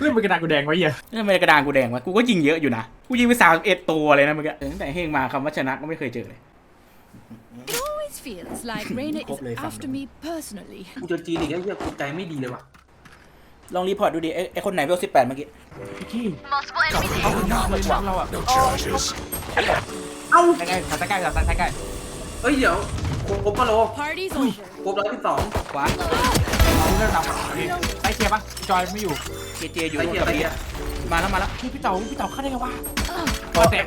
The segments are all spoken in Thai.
เรื่องมันกระดาษกูแดงไว้เหี้ยทำไมกระดานกูแดงวะ กูก็ยิงเยอะอยู่นะ กูยิงไปสามเอ็ดตัวเลยนะเมื่อกี้ตั้งแต่เฮงมาคำว่าชนะก็ไม่เคยเจอเลย It always feels like Raina is Hopefully some after me personally. กูเจอจีนอีกแล้วเฮียกูใจไม่ดีเลยว่ะลองรีพอร์ตดูดิไอ้ไอ้คนไหนเวลสิบแปดเมื่อกี้พี่ขี้ No, not เลยเราอะ no charges. ใกล้ๆใกล้ๆใกล้ๆใกล้เฮ้ยเดี๋ยวครบปะโล Party's over. ครบร้อยที่สองขวา จอยไม่อยู่เจเจอยู่ไปนู่นเฮียกับไปเบีเฮียยมาแล้วมาแล้วพี่พี่เต๋าพี่เต๋าเข้าได้ไงวะพอเตะ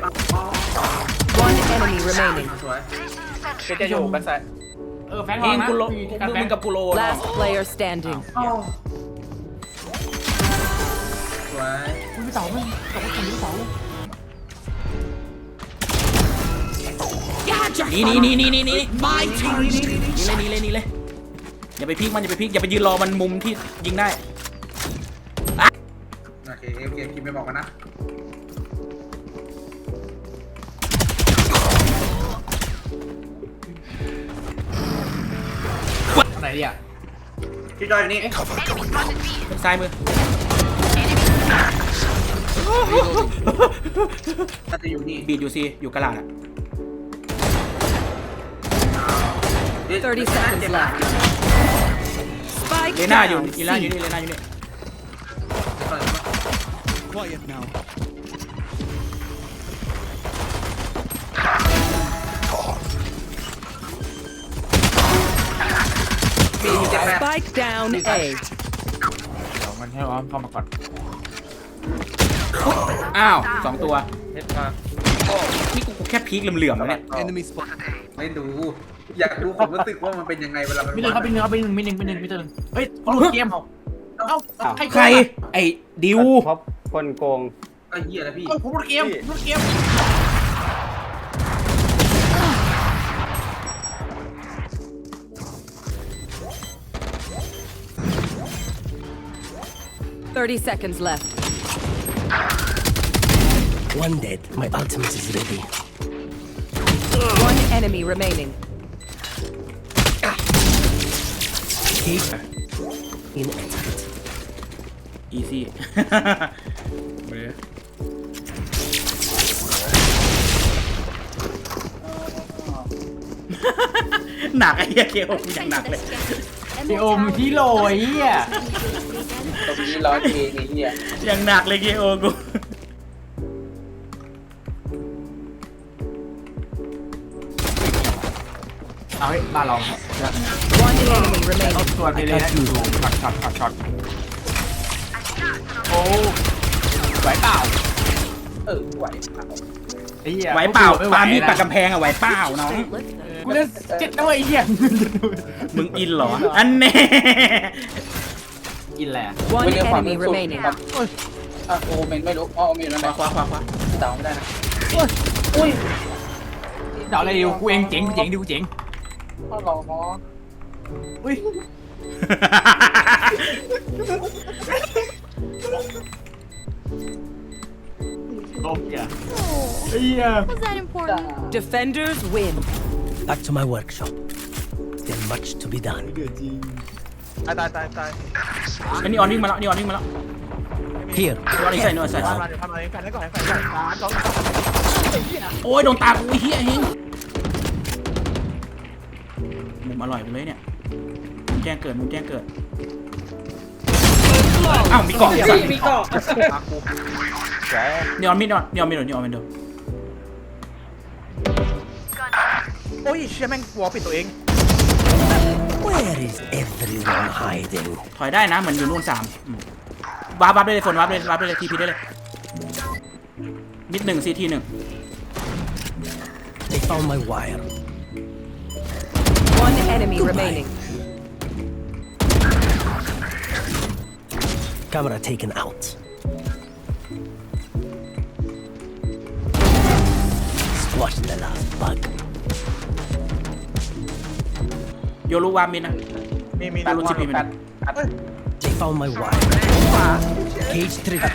One enemy remaining. สวย เจเจอยู่แบ็คไซด์เออแฟนเฮวางงนะกูโลมีกูการแฟมึนงกับกูโล Last player standing. อ้าวสวยพี่เต๋าไม่ตกคนพี่เต๋านี่นี่นี่นี่นี่นี่นี่เลยนี่เลยนี่เลยอย่าไปพลิกมันอย่าไปพลิกอย่าไปยืนรอมันมุมที่ยิงได้โอ เคโอเคคิดไม่บอกกันนะไหนดิอะพี่จอยอยู่นี่ซ้ายมือน่าจะอยู่นี่บีดอยู่ซีอยู่กระดาษอะ30 seconds left. Spike เลน่าอยู่ down. อีล่าอยู่นี่เลน่าอยู่นี่ Quiet now. มีมีเจ็ดแปด Spike down A. เดี๋ยวมันให้อ้อมเข้ามาก่อน อ้าวสองตัวเฮ็ดมานี่กูแค่พีคเหลื่อมๆแล้วเนี่ย Enemy spotted. ไม่ดู อยากดูความรู้สึกว่ามันเป็นยังไงเวลามันมีหนึ่งครับมีหนึ่งครับมีหนึ่งมีหนึ่งมีหนึ่งมีหนึ่งเฮ้ยเขาหลุดเกมเอา เอ้าใคร ใคร ไอ้ดิว พบคนโกง ไอ้เหี้ยแล้วพี่ เอ้าผมหลุดเกมหลุดเกม 30 seconds left. One dead. My ultimate is ready. One enemy remaining. Cage intact. อีซี่หนักไอ้เหี้ยเคโอกูอย่างหนักเลยเดโอมที่โหลไอ้เหี้ยตรงนี้ร้อยเองไอ้เหี้ยอย่างหนักเลยเคโอกูเอาเฮ้ยบ้านเรา One enemy remaining. ตัวไปเลยนะช็อตช็อตช็อตช็อต โอ้ไหวเปล่าเออไหวไอ้เหี้ยไหวเปล่าไม่ไหวปามีดนะปากกำแพงอะไหวเปล่าน้อง กูเล่นเจ็ดด้วยไอ้เหี้ยมึงอินเหรอ อันแน่กินแหละ One enemy remaining. อะโอเมนไม่รู้อ๋อโอเมนนั่นขแหวาละขวาขวาขวาเดาไม่ได้นะเดาอะไรดิวกูเองเจ๋งกูเจ๋งดิวกูเจ๋งพ่อรอหมออุ้ย ลงอย่าไอ้เหี้ย Was that important? Defenders win. Back to my workshop. Still much to be done. ตายตายตายตายอันนี้ออนวิ่งมาแล้วนี่ออนวิ่งมาแล้ว Here. นี่ออนอีกใส่นี่ออนใส่ทำมาเดี๋ยวทำอะไรกันแล้วก่อนให้ก่อนให้ก่อนสามสองโอ้ยโดนตากูไอ้เฮียเฮงมุมอร่อยกูเลยเนี่ยมุมแจ้งเกิดมุมแจ้งเกิดอ้าวมีกล่องสัตว์มีกรอ บนี่ออนมิดนี่ออนนี่ออนมิดนี่ออนมิดเดียวโอ้ยเชี่ยแม่งวอลปิดตัวเอง Where is everyone hiding? ถอยได้นะ เหมือนอยู่นู่นสามอืมวาร์ปวาร์ปได้เลยฝนวาร์ปได้เลยวาร์ปได้เลยทีพีได้เลย มิดหนึ่งซีทีหนึ่ง They found my wire. One enemy Goodbye. remaining. Camera taken out. Squash the last bug. โยรู้วาร์ปมิดนะ มีมีแปดรุ่นทีพีมิด They found my wire. Cage trigger.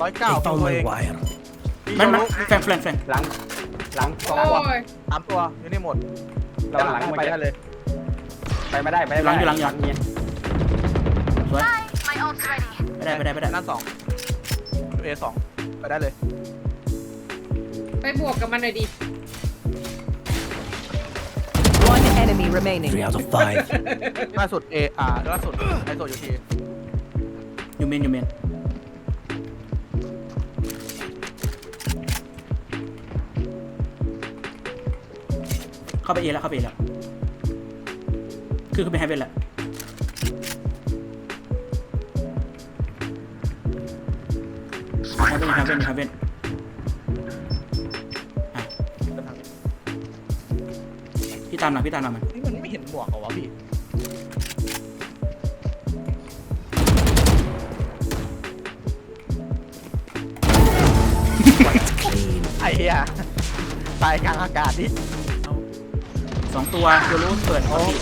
ร้อยเก้า They ตัว found เอ my ง wire. มันมันแฟนแฟนแฟนหลัง หลังสอง Oh, สามตัวอยู่นี่หมดเราหลังไปได้เลย ไปไม่ได้ไปไม่หลัได้งอยู่หลังอยู่หลังเนี่ยสวยไปได้ไปได้ไปได้ด้านสอง เอสองไปได้เลยไปบวกกับมันหน่อยดิ One enemy remaining. Three out of five. ล่าสุดเออ่าล่าสุดไอโซยูทียูเมนยูเมนเข้าไปเอแล้วเข้าไปเอแล้วคือขึ้นไปไฮเวนแล้ว เวนไฮเวนไฮเวนอะพี่ตามหน่อยพี่ตามหน่อยมันนี่มันไม่เห็นหมวกเหรอวะพี่ไอ้เหี้ยตายกลางอากาศดิสองตัวโยรู้เปิดเอาพี่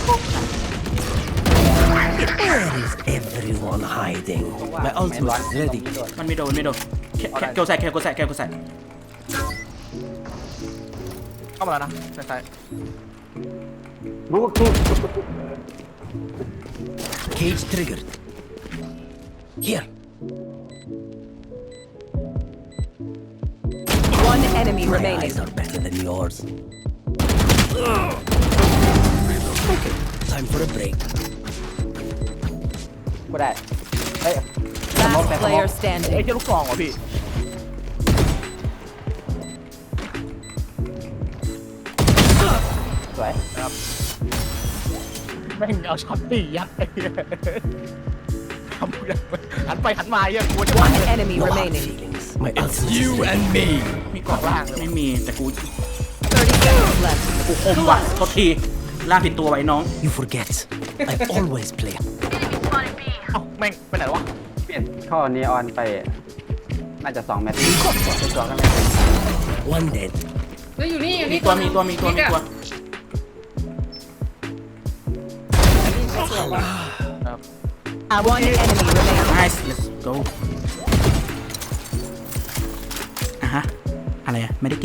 Where is everyone hiding? My ultimate is ready. มันไม่โดนไม่โดน แค่แค่เกลใส่แค่เกลใส่แค่เกลใส่ เข้ามาแล้วนะใส่ใส่ รู้รู้ Cage triggered. Here. One enemy My remaining. eyes are better than yours. Okay, time for a break. กูได้ เฮ้ย Last player ไอ้ standing. เจ้าลูกซองวะพี่ สวยแม่งเอาช็อตตียัดไอ้เหี้ยทำอย่างหันไปหันมาไอ้เหี้ยกลัวจะตาย One enemy No hard remaining. feelings. My ultimate you and me. มีกรอบล่างไม่มีแต่กู30 seconds left. กูคมว่ะโทษทีล่างผิดตัวไว้น้อง You forget. I always play. เอ้าแม่งไปไหนวะเปลี่ยนเข้านีออนไป น่าจะสองแมตช์เป็นสองกันไหม One dead. แล้วอยู่นี่อยู่มีนี่ตัวมีตัวมีตัวมีตัว One enemy remaining. nice let's go อะฮะอะไรอะไม่ได้